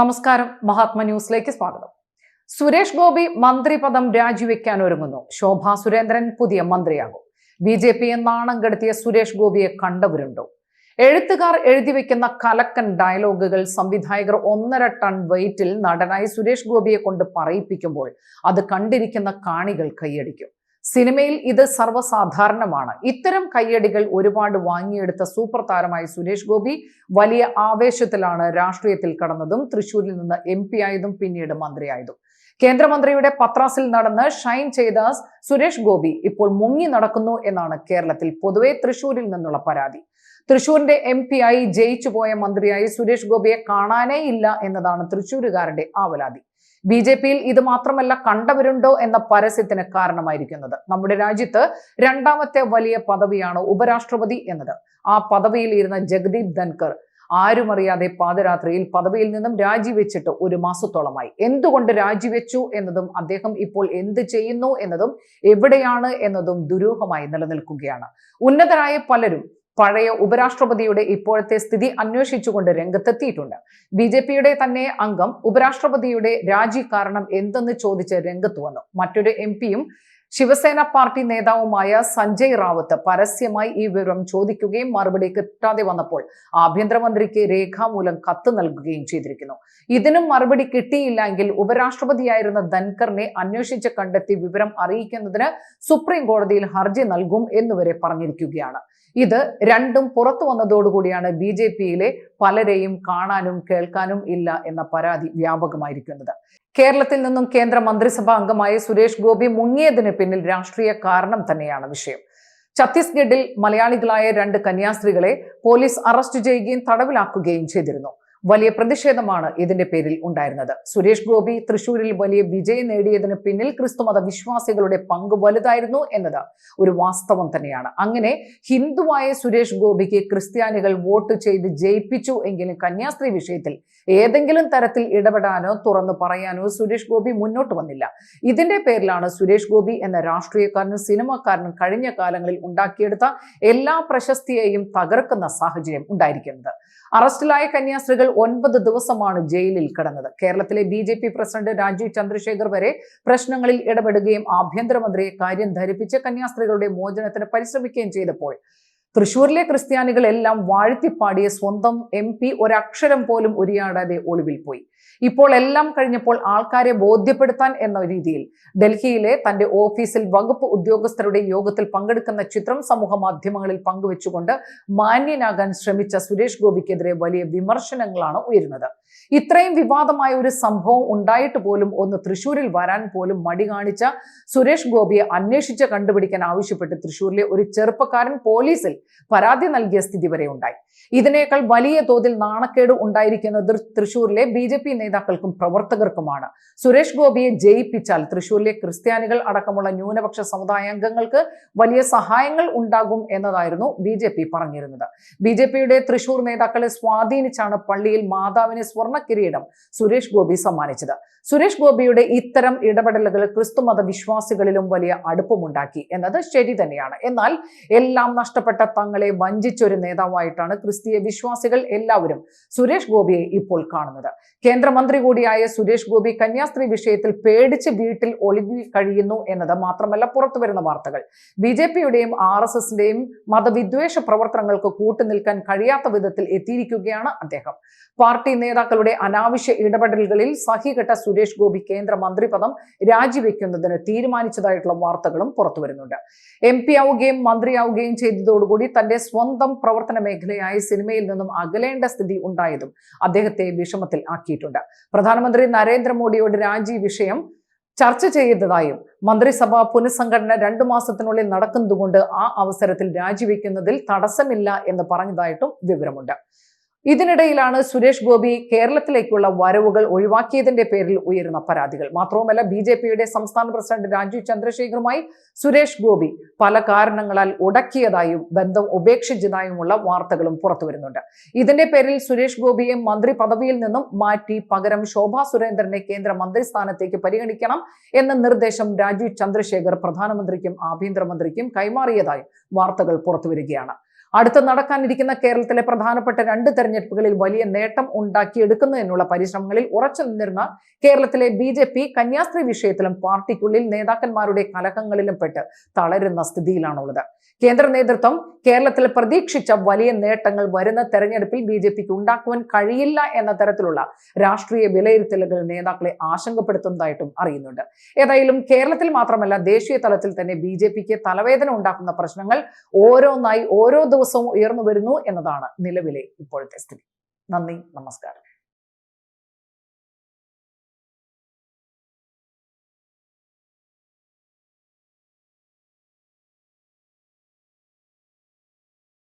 നമസ്കാരം. മഹാത്മ ന്യൂസിലേക്ക് സ്വാഗതം. സുരേഷ് ഗോപി മന്ത്രി പദം രാജിവെക്കാൻ ഒരുങ്ങുന്നു. ശോഭാ സുരേന്ദ്രൻ പുതിയ മന്ത്രിയാകും. ബി ജെ പിയെ നാണം കെടുത്തിയ സുരേഷ് ഗോപിയെ കണ്ടവരുണ്ടോ? എഴുത്തുകാർ എഴുതി വെക്കുന്ന കലക്കൻ ഡയലോഗുകൾ സംവിധായകർ ഒന്നര ടൺ വെയിറ്റിൽ നടനായി സുരേഷ് ഗോപിയെ കൊണ്ട് പറയിപ്പിക്കുമ്പോൾ അത് കണ്ടിരിക്കുന്ന കാണികൾ കൈയടിക്കും. സിനിമയിൽ ഇത് സർവസാധാരണമാണ്. ഇത്തരം കയ്യടികൾ ഒരുപാട് വാങ്ങിയെടുത്ത സൂപ്പർ താരമായ സുരേഷ് ഗോപി വലിയ ആവേശത്തിലാണ് രാഷ്ട്രീയത്തിൽ കടന്നതും തൃശൂരിൽ നിന്ന് എം പി ആയതും പിന്നീട് മന്ത്രിയായതും. കേന്ദ്രമന്ത്രിയുടെ പത്രാസിൽ നടന്ന് ഷൈൻ ചെയ്ത സുരേഷ് ഗോപി ഇപ്പോൾ മുങ്ങി നടക്കുന്നു എന്നാണ് കേരളത്തിൽ പൊതുവെ തൃശൂരിൽ നിന്നുള്ള പരാതി. തൃശൂരിന്റെ എം പി ആയി ജയിച്ചു പോയ മന്ത്രിയായി സുരേഷ് ഗോപിയെ കാണാനേ ഇല്ല എന്നതാണ് തൃശൂരുകാരുടെ ആവലാതി. ബി ജെ പിയിൽ ഇത് മാത്രമല്ല കണ്ടവരുണ്ടോ എന്ന പരസ്യത്തിന് കാരണമായിരിക്കുന്നത്. നമ്മുടെ രാജ്യത്ത് രണ്ടാമത്തെ വലിയ പദവിയാണ് ഉപരാഷ്ട്രപതി എന്നത്. ആ പദവിയിൽ ഇരുന്ന ജഗദീപ് ധൻകർ ആരുമറിയാതെ പാതിരാത്രിയിൽ പദവിയിൽ നിന്നും രാജിവെച്ചിട്ട് ഒരു മാസത്തോളമായി. എന്തുകൊണ്ട് രാജിവെച്ചു എന്നതും അദ്ദേഹം ഇപ്പോൾ എന്ത് ചെയ്യുന്നു എന്നതും എവിടെയാണ് എന്നതും ദുരൂഹമായി നിലനിൽക്കുകയാണ്. ഉന്നതരായ പലരും പഴയ ഉപരാഷ്ട്രപതിയുടെ ഇപ്പോഴത്തെ സ്ഥിതി അന്വേഷിച്ചുകൊണ്ട് രംഗത്തെത്തിയിട്ടുണ്ട്. ബി ജെ പിയുടെ തന്നെ അംഗം ഉപരാഷ്ട്രപതിയുടെ രാജി കാരണം എന്തെന്ന് ചോദിച്ച് രംഗത്ത് വന്നു. മറ്റൊരു എം പിയും ശിവസേന പാർട്ടി നേതാവുമായ സഞ്ജയ് റാവത്ത് പരസ്യമായി ഈ വിവരം ചോദിക്കുകയും മറുപടി കിട്ടാതെ വന്നപ്പോൾ ആഭ്യന്തരമന്ത്രിക്ക് രേഖാമൂലം കത്ത് നൽകുകയും ചെയ്തിരിക്കുന്നു. ഇതിനും മറുപടി കിട്ടിയില്ലെങ്കിൽ ഉപരാഷ്ട്രപതിയായിരുന്ന ധൻകറിനെ അന്വേഷിച്ച് കണ്ടെത്തി വിവരം അറിയിക്കുന്നതിന് സുപ്രീം കോടതിയിൽ ഹർജി നൽകും എന്നുവരെ പറഞ്ഞിരിക്കുകയാണ്. ഇത് രണ്ടും പുറത്തു വന്നതോടുകൂടിയാണ് ബി ജെ പിയിലെ പലരെയും കാണാനും കേൾക്കാനും ഇല്ല എന്ന പരാതി വ്യാപകമായിരിക്കുന്നത്. കേരളത്തിൽ നിന്നും കേന്ദ്ര മന്ത്രിസഭാ അംഗമായ സുരേഷ് ഗോപി മുങ്ങിയതിന് പിന്നിൽ രാഷ്ട്രീയ കാരണം തന്നെയാണ് വിഷയം. ഛത്തീസ്ഗഡിൽ മലയാളികളായ രണ്ട് കന്യാസ്ത്രീകളെ പോലീസ് അറസ്റ്റ് ചെയ്യുകയും തടവിലാക്കുകയും ചെയ്തിരുന്നു. വലിയ പ്രതിഷേധമാണ് ഇതിന്റെ പേരിൽ ഉണ്ടായിരുന്നത്. സുരേഷ് ഗോപി തൃശൂരിൽ വലിയ വിജയം നേടിയതിന് പിന്നിൽ ക്രിസ്തുമത വിശ്വാസികളുടെ പങ്ക് വലുതായിരുന്നു എന്നത് ഒരു വാസ്തവം തന്നെയാണ്. അങ്ങനെ ഹിന്ദുവായ സുരേഷ് ഗോപിക്ക് ക്രിസ്ത്യാനികൾ വോട്ട് ചെയ്ത് ജയിപ്പിച്ചു എങ്കിലും കന്യാസ്ത്രീ വിഷയത്തിൽ ഏതെങ്കിലും തരത്തിൽ ഇടപെടാനോ തുറന്നു പറയാനോ സുരേഷ് ഗോപി മുന്നോട്ട് വന്നില്ല. ഇതിന്റെ പേരിലാണ് സുരേഷ് ഗോപി എന്ന രാഷ്ട്രീയക്കാരനും സിനിമാക്കാരനും കഴിഞ്ഞ കാലങ്ങളിൽ ഉണ്ടാക്കിയെടുത്ത എല്ലാ പ്രശസ്തിയെയും തകർക്കുന്ന സാഹചര്യം ഉണ്ടായിരിക്കുന്നത്. അറസ്റ്റിലായ കന്യാസ്ത്രീകൾ ഒൻപത് ദിവസമാണ് ജയിലിൽ കിടന്നത്. കേരളത്തിലെ B J P president Rajeev Chandrasekhar വരെ പ്രശ്നങ്ങളിൽ ഇടപെടുകയും ആഭ്യന്തരമന്ത്രിയെ കാര്യം ധരിപ്പിച്ച് കന്യാസ്ത്രീകളുടെ മോചനത്തിന് പരിശ്രമിക്കുകയും ചെയ്തപ്പോൾ തൃശൂരിലെ ക്രിസ്ത്യാനികളെല്ലാം വാഴ്ത്തിപ്പാടിയ സ്വന്തം എം പി ഒരക്ഷരം പോലും ഉരിയാടാതെ ഒളിവിൽ പോയി. ഇപ്പോൾ എല്ലാം കഴിഞ്ഞപ്പോൾ ആൾക്കാരെ ബോധ്യപ്പെടുത്താൻ എന്ന രീതിയിൽ ഡൽഹിയിലെ തന്റെ ഓഫീസിൽ വകുപ്പ് ഉദ്യോഗസ്ഥരുടെ യോഗത്തിൽ പങ്കെടുക്കുന്ന ചിത്രം സമൂഹ മാധ്യമങ്ങളിൽ പങ്കുവെച്ചുകൊണ്ട് മാന്യനാകാൻ ശ്രമിച്ച സുരേഷ് ഗോപിക്കെതിരെ വലിയ വിമർശനങ്ങളാണ് ഉയരുന്നത്. ഇത്രയും വിവാദമായ ഒരു സംഭവം ഉണ്ടായിട്ട് പോലും ഒന്ന് തൃശൂരിൽ വരാൻ പോലും മടി കാണിച്ച സുരേഷ് ഗോപിയെ അന്വേഷിച്ച് കണ്ടുപിടിക്കാൻ ആവശ്യപ്പെട്ട് തൃശൂരിലെ ഒരു ചെറുപ്പക്കാരൻ പോലീസിൽ പരാതി നൽകിയ സ്ഥിതി വരെ ഉണ്ടായി. ഇതിനേക്കാൾ വലിയ തോതിൽ നാണക്കേട് ഉണ്ടായിരിക്കുന്നത് തൃശൂരിലെ ബി ജെ പി നേതാക്കൾക്കും പ്രവർത്തകർക്കുമാണ്. സുരേഷ് ഗോപിയെ ജയിപ്പിച്ചാൽ തൃശൂരിലെ ക്രിസ്ത്യാനികൾ അടക്കമുള്ള ന്യൂനപക്ഷ സമുദായാംഗങ്ങൾക്ക് വലിയ സഹായങ്ങൾ ഉണ്ടാകും എന്നതായിരുന്നു ബി ജെ പി പറഞ്ഞിരുന്നത്. ബി ജെ പിയുടെ തൃശൂർ നേതാക്കളെ സ്വാധീനിച്ചാണ് പള്ളിയിൽ മാതാവിന് സ്വർണ കിരീടം സുരേഷ് ഗോപി സമ്മാനിച്ചത്. സുരേഷ് ഗോപിയുടെ ഇത്തരം ഇടപെടലുകൾ ക്രിസ്തുമത വിശ്വാസികളിലും വലിയ അടുപ്പമുണ്ടാക്കി എന്നത് ശരി തന്നെയാണ്. എന്നാൽ എല്ലാം നഷ്ടപ്പെട്ട തങ്ങളെ വഞ്ചിച്ച ഒരു നേതാവായിട്ടാണ് ക്രിസ്തീയ വിശ്വാസികൾ എല്ലാവരും സുരേഷ് ഗോപിയെ ഇപ്പോൾ കാണുന്നത്. കേന്ദ്രമന്ത്രി കൂടിയായ സുരേഷ് ഗോപി കന്യാസ്ത്രീ വിഷയത്തിൽ പേടിച്ച് വീട്ടിൽ ഒളിവിൽ കഴിയുന്നു എന്നത് മാത്രമല്ല പുറത്തു വരുന്ന വാർത്തകൾ. ബി ജെ പിയുടെയും ആർ എസ് എസിന്റെയും മതവിദ്വേഷ പ്രവർത്തനങ്ങൾക്ക് കൂട്ടുനിൽക്കാൻ കഴിയാത്ത വിധത്തിൽ എത്തിയിരിക്കുകയാണ് അദ്ദേഹം. പാർട്ടി നേതാക്കളുടെ അനാവശ്യ ഇടപെടലുകളിൽ സഹികെട്ട സുരേഷ് ഗോപി കേന്ദ്രമന്ത്രി പദം രാജിവെക്കുന്നതിന് തീരുമാനിച്ചതായിട്ടുള്ള വാർത്തകളും പുറത്തു വരുന്നുണ്ട്. എം പി ആവുകയും മന്ത്രിയാവുകയും ചെയ്തതോടുകൂടി തന്റെ സ്വന്തം പ്രവർത്തന മേഖലയായ സിനിമയിൽ നിന്നും അകലേണ്ട സ്ഥിതി ഉണ്ടായതും അദ്ദേഹത്തെ വിഷമത്തിൽ ആക്കിയിട്ടുണ്ട്. പ്രധാനമന്ത്രി നരേന്ദ്രമോദിയോട് രാജി വിഷയം ചർച്ച ചെയ്തതായും മന്ത്രിസഭ പുനഃസംഘടന രണ്ടു മാസത്തിനുള്ളിൽ നടക്കുന്നതുകൊണ്ട് ആ അവസരത്തിൽ രാജിവെക്കുന്നതിൽ തടസ്സമില്ല എന്ന് പറഞ്ഞതായിട്ടും വിവരമുണ്ട്. ഇതിനിടയിലാണ് സുരേഷ് ഗോപി കേരളത്തിലേക്കുള്ള വരവുകൾ ഒഴിവാക്കിയതിന്റെ പേരിൽ ഉയരുന്ന പരാതികൾ. മാത്രവുമല്ല ബി ജെ പിയുടെ സംസ്ഥാന പ്രസിഡന്റ് രാജീവ് ചന്ദ്രശേഖറുമായി സുരേഷ് ഗോപി പല കാരണങ്ങളാൽ ഉടക്കിയതായും ബന്ധം ഉപേക്ഷിച്ചതായുമുള്ള വാർത്തകളും പുറത്തു വരുന്നുണ്ട്. ഇതിന്റെ പേരിൽ സുരേഷ് ഗോപിയെ മന്ത്രി പദവിയിൽ നിന്നും മാറ്റി പകരം ശോഭാ സുരേന്ദ്രനെ കേന്ദ്ര മന്ത്രിസ്ഥാനത്തേക്ക് പരിഗണിക്കണം എന്ന നിർദ്ദേശം രാജീവ് ചന്ദ്രശേഖർ പ്രധാനമന്ത്രിക്കും ആഭ്യന്തരമന്ത്രിക്കും കൈമാറിയതായും വാർത്തകൾ പുറത്തുവരികയാണ് അടുത്ത് നടക്കാനിരിക്കുന്ന കേരളത്തിലെ പ്രധാനപ്പെട്ട രണ്ട് തെരഞ്ഞെടുപ്പുകളിൽ വലിയ നേട്ടം ഉണ്ടാക്കിയെടുക്കുന്നതിനുള്ള പരിശ്രമങ്ങളിൽ ഉറച്ചു നിന്നിരുന്ന കേരളത്തിലെ ബി ജെ പി കന്യാസ്ത്രീ വിഷയത്തിലും പാർട്ടിക്കുള്ളിൽ നേതാക്കന്മാരുടെ കലഹങ്ങളിലും പെട്ട് തളരുന്ന സ്ഥിതിയിലാണുള്ളത്. കേന്ദ്ര നേതൃത്വം കേരളത്തിൽ പ്രതീക്ഷിച്ച വലിയ നേട്ടങ്ങൾ വരുന്ന തെരഞ്ഞെടുപ്പിൽ ബി ജെ പിക്ക് ഉണ്ടാക്കുവാൻ കഴിയില്ല എന്ന തരത്തിലുള്ള രാഷ്ട്രീയ വിലയിരുത്തലുകൾ നേതാക്കളെ ആശങ്കപ്പെടുത്തുന്നതായിട്ടും അറിയുന്നുണ്ട്. ഏതായാലും കേരളത്തിൽ മാത്രമല്ല ദേശീയ തലത്തിൽ തന്നെ ബി ജെ പിക്ക് തലവേദന ഉണ്ടാക്കുന്ന പ്രശ്നങ്ങൾ ഓരോന്നായി ഓരോ ദിവസവും ഉയർന്നു വരുന്നു എന്നതാണ് നിലവിലെ ഇപ്പോഴത്തെ സ്ഥിതി. നന്ദി നമസ്കാരം.